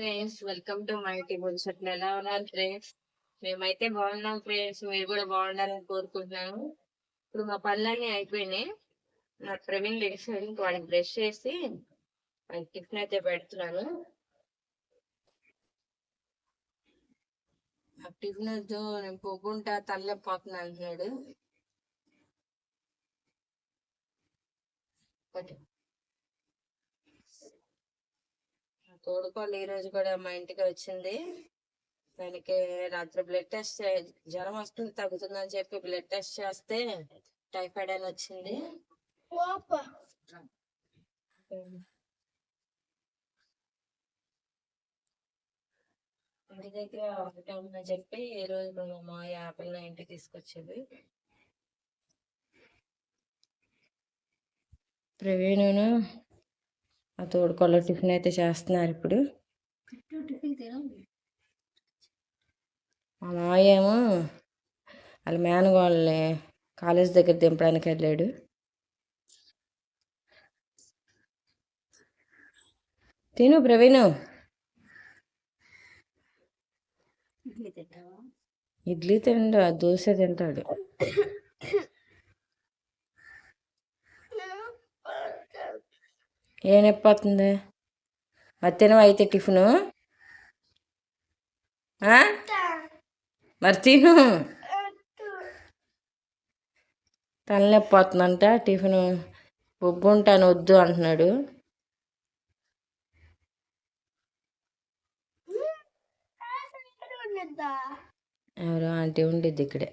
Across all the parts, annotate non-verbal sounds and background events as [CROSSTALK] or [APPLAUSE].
Friends welcome to my tables set. ఎలా ఉన్నారు friends? మేమైతే బాగున్నాం ఫ్రెండ్స్. మీరు కూడా బాగుండాలని కోరుకుంటున్నాను. ఇప్పుడు మా పనులన్నీ అయిపోయినాయి. నా ప్రవీణ్ లేచాడు. వాడిని బ్రష్ చేసి వాడికి టిఫిన్ అయితే పెడుతున్నాను. ఆ టిఫిన్ వద్దు నేను పొగ్గుంటా తల్లపోతున్నా అంటున్నాడు. ఒకటి తోడుకోవాలి. ఈ రోజు కూడా మా ఇంటికి వచ్చింది. దానికి రాత్రి బ్లడ్ టెస్ట్ జ్వరం వస్తుంది తగ్గుతుందని చెప్పి బ్లడ్ టెస్ట్ చేస్తే టైఫాయిడ్ అని వచ్చింది. ఇంటి దగ్గర ఒకటే ఉందని చెప్పి ఈ రోజు మా మాయ యాపిల్ ఇంటికి తీసుకొచ్చేది. ప్రవీణును ఆ తోడుకోళ్ళ టిఫిన్ అయితే చేస్తున్నారు ఇప్పుడు. మా మావయ్య ఏమో వాళ్ళ మేనగోళ్ళని కాలేజ్ దగ్గర దింపడానికి వెళ్ళాడు. తిను ప్రవీణు. ఇడ్లీ తిండు దోశ తింటాడు. [COUGHS] ఏ నొప్పి వస్తుంది అయితే టిఫిను? మరి తిను. తలనొప్పి వస్తుందంట టిఫిన్ బొగ్గుంటాను వద్దు అంటున్నాడు. ఎవరు ఆంటీ ఉండిద్ది ఇక్కడే.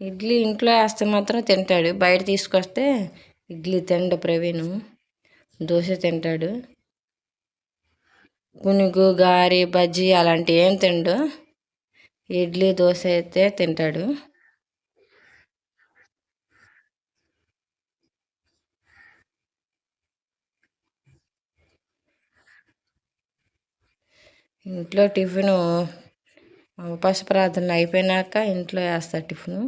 ఇడ్లీ ఇంట్లో వేస్తే మాత్రం తింటాడు. బయట తీసుకొస్తే ఇడ్లీ తిండు ప్రవీణ్. దోశ తింటాడు. గునుగు గారి బజ్జీ అలాంటివి ఏం తిండు. ఇడ్లీ దోశ అయితే తింటాడు. ఇంట్లో టిఫిను ఉపాస ప్రార్థనలు అయిపోయినాక ఇంట్లో వేస్తాడు టిఫిను.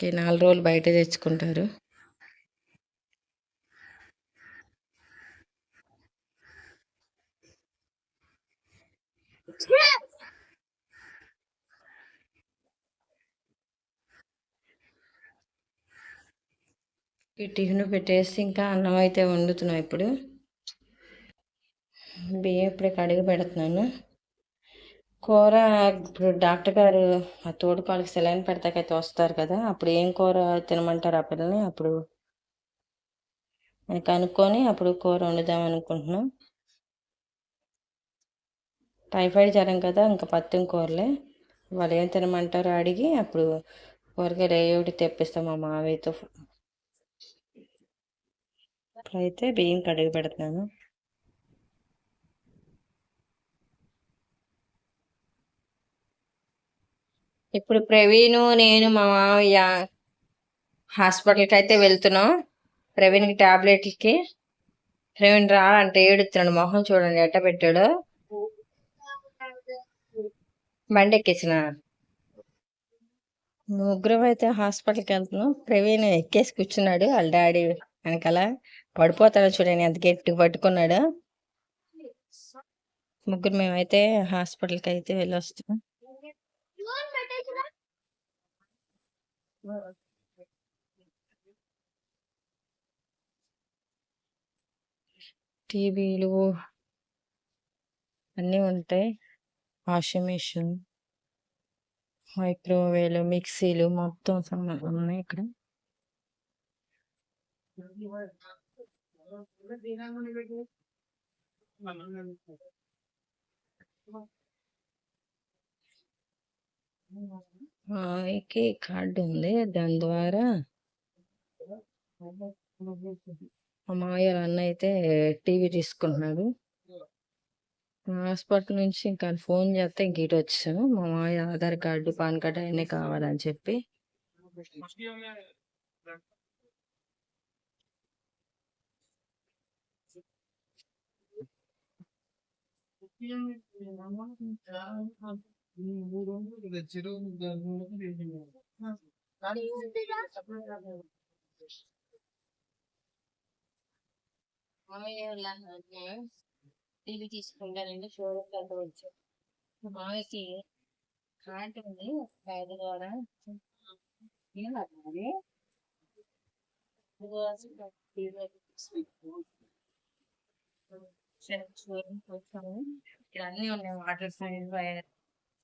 ఈ నాలుగు రోజులు బయట తెచ్చుకుంటారు. ఈ టిఫిన్ పెట్టేసి ఇంకా అన్నం అయితే వండుతున్నాం ఇప్పుడు. బియ్యం ఇప్పుడే కడిగి పెడుతున్నాను. కూర ఇప్పుడు డాక్టర్ గారు ఆ తోడుకాళ్ళకి సెలైన్ పెడతాకైతే వస్తారు కదా అప్పుడు ఏం కూర తినమంటారు ఆ పిల్లని అప్పుడు కనుక్కొని అప్పుడు కూర వండుదాం అనుకుంటున్నాం. టైఫాయిడ్ జ్వరం కదా ఇంకా పత్యం కూరలే. వాళ్ళు ఏం తినమంటారో అడిగి అప్పుడు కూరగాయలు ఏ ఒకటి తెప్పిస్తాం మా మావయ్యతో. ఇప్పుడైతే బియ్యం కడిగి పెడుతున్నాను. ఇప్పుడు ప్రవీణ్ నేను మా మామయ్య హాస్పిటల్కి అయితే వెళ్తున్నాం. ప్రవీణ్కి ట్యాబ్లెట్లకి ప్రవీణ్ రా అంటే ఏడుతున్నాడు మొహం చూడండి ఎట్ట పెట్టాడు. బండి ఎక్కేసిన ముగ్గురం అయితే హాస్పిటల్కి వెళ్తున్నాం ప్రవీణ్ ఎక్కేసి కూర్చున్నాడు వాళ్ళ డాడీ వెనకాల. పడిపోతాడు చూడండి ఎంత గట్టి పట్టుకున్నాడు. ముగ్గురు మేమైతే హాస్పిటల్కి అయితే వెళ్ళి టీవీలు అన్నీ ఉంటాయి. వాషింగ్ మిషన్ మైక్రోవేవ్లు మిక్సీలు మొత్తం ఉన్నాయి ఇక్కడ. మాకి కార్డు ఉంది. దాని ద్వారా మా మామయ్య అన్న అయితే టీవీ తీసుకున్నాడు హాస్పిటల్ నుంచి ఇంకా ఫోన్ చేస్తే ఇంక ఇటు వచ్చాను మా మామయ్య ఆధార్ కార్డు పాన్ కార్డు అవన్నీ కావాలని చెప్పి. మామయ్య వాళ్ళ టీవీ తీసుకుంటానండి షోరూమ్ అంతా వచ్చి మామయ్యకి కార్ట్ ఉంది కార్డు ద్వారా ఏం అది వచ్చాము ఇక్కడ అన్నీ ఉన్నాయి వాటర్ సైజ్ వాషింగ్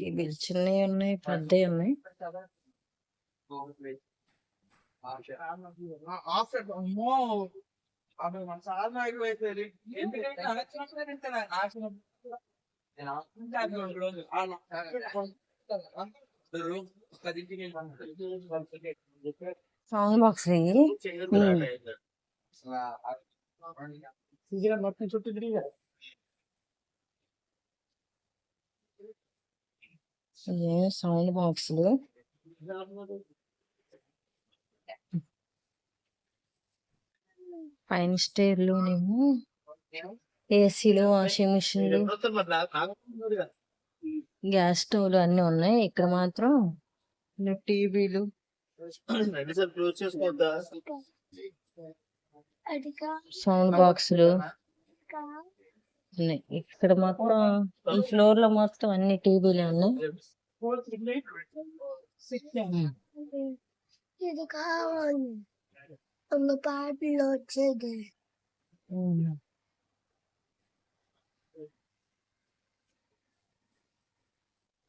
ఇవి చిన్నవి ఉన్నాయి పెద్దవి ఉన్నాయి. ఎందుకంటే సౌండ్ బాక్స్ మొత్తం చుట్టూ తిరిగా సౌండ్ బాక్సులు పైన స్టేర్లోనేమో ఏసీలు వాషింగ్ మిషన్లు గ్యాస్ స్టవ్లు అన్ని ఉన్నాయి. ఇక్కడ మాత్రం టీవీలు. సౌండ్ బాక్సులు. ఉన్నాయి. ఇక్కడ మొత్తం ఈ ఫ్లోర్లో మొత్తం అన్ని టీవీలు ఉన్నాయి. ఇది కావాలి. పాటలో వచ్చేది.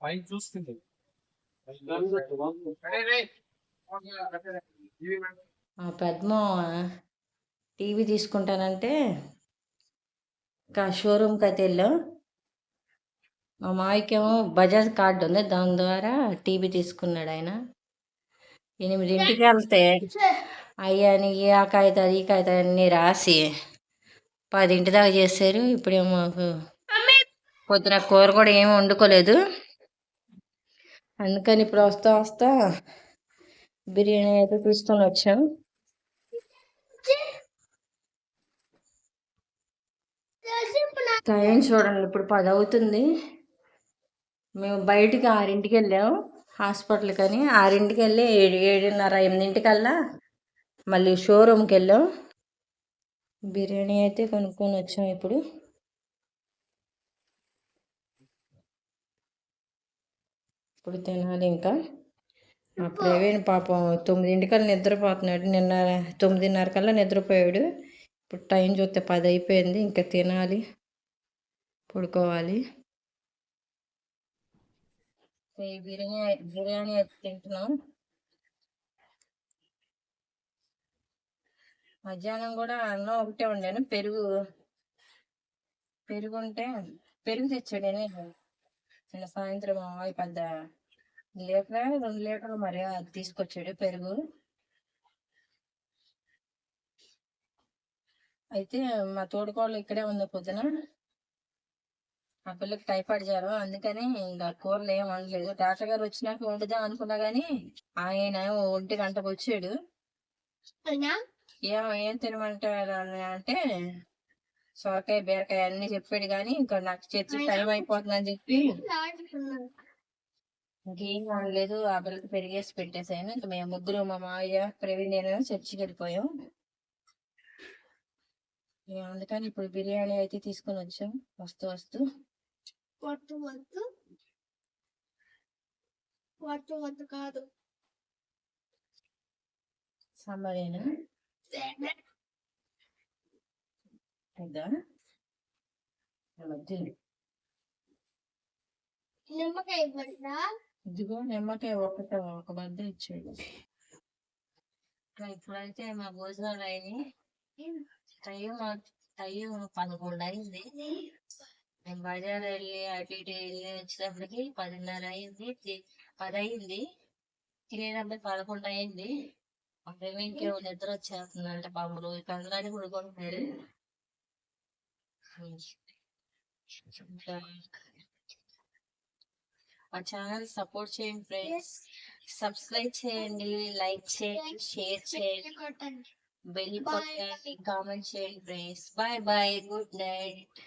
పైన చూస్తుంది. మా పెద్దమ్మ టీవీ తీసుకుంటానంటే ఇంకా షోరూమ్కి అయితే వెళ్ళాం. మా మావికేమో బజాజ్ కార్డు ఉంది దాని ద్వారా టీవీ తీసుకున్నాడు ఆయన. ఎనిమిదింటికి వెళ్తే అయ్యాని ఆ కాగితాలు ఈ కాగితాలు అన్నీ రాసి పదింటి దాకా చేశారు. ఇప్పుడేమో మాకు పొద్దున కూర కూడా ఏమి వండుకోలేదు. అందుకని ఇప్పుడు వస్తా వస్తా బిర్యానీ అయితే తీసుకొని వచ్చాం టైం చూడండి ఇప్పుడు పది అవుతుంది మేము బయటికి ఆరింటికి వెళ్ళాం హాస్పిటల్ కానీ ఆరింటికి వెళ్ళి ఏడు ఏడున్నర ఎనిమిదింటికల్లా మళ్ళీ షోరూమ్కి వెళ్ళాం. బిర్యానీ అయితే కొనుక్కొని వచ్చాం ఇప్పుడు. ఇప్పుడు తినాలి ఇంకా. మా ప్రవీణ్ పాపం తొమ్మిదింటికల్లా నిద్రపోతున్నాడు. నిన్న తొమ్మిదిన్నర కల్లా నిద్రపోయాడు. ఇప్పుడు టైం చూస్తే పది అయిపోయింది ఇంకా తినాలి. పడుకోవాలి. బిర్యానీ బిర్యానీ అయితే తింటున్నాం. మధ్యాహ్నం కూడా అన్నం ఒకటే వండాను. పెరుగు పెరుగు ఉంటే పెరుగు తెచ్చాడని నిన్న సాయంత్రం పెద్ద లీటర్ రెండు లీటర్లు మరి? తీసుకొచ్చాడు పెరుగు. అయితే మా తోడుకోళ్ళు ఇక్కడే ఉంది పొద్దున. ఆ పిల్లకి టైఫాయిడ్ జ్వరం. అందుకని ఇంకా కూరలు ఏం వండలేదు. డాక్టర్ గారు వచ్చినాక వండుదాం అనుకున్నా గానీ ఆయన ఒంటి గంటకు వచ్చాడు. ఏం ఏం తినమంటారు అంటే సొరకాయ బీరకాయ అన్ని చెప్పాడు కానీ ఇంకా నాకు చర్చి టైం అయిపోతుందని చెప్పి ఇంకేం అనలేదు ఆ పిల్లకి పెరిగేసి పెట్టేసాను ఇంకా మేము ముగ్గురు మా మావయ్య ప్రవీణ్ నేను చర్చికి వెళ్ళిపోయాం. అందుకని ఇప్పుడు బిర్యానీ అయితే తీసుకొని వచ్చాం వస్తూ వస్తూ. వద్దు వద్దు వద్దు వద్దు కాదు. సాంబారేనా. నిమ్మకాయ ఇవ్వండి ఇదిగో నిమ్మకాయ ఒకట ఒక బద్ద ఇచ్చాడు. ఇప్పుడైతే మా భోజనాలు అయినాయి. టైం టైం పదకొండు అయింది. మేము బజార్ వెళ్ళి అటు ఇటు వెళ్ళి వచ్చేటప్పటికి పదిన్నర అయింది. పది అయింది తినేటప్పుడు పదకొండు అయింది. మేము ఇంకే నిద్ర వచ్చేస్తుందంట పాములు ఇక అందరూ పడుకుంటున్నారు. మా ఛానల్ సపోర్ట్ చేయండి ఫ్రెండ్స్ సబ్స్క్రైబ్ చేయండి లైక్ చేయండి షేర్ చేయండి కొట్టండి బెల్ Bye. కొట్టండి కామెంట్ చేయండి friends bye bye good night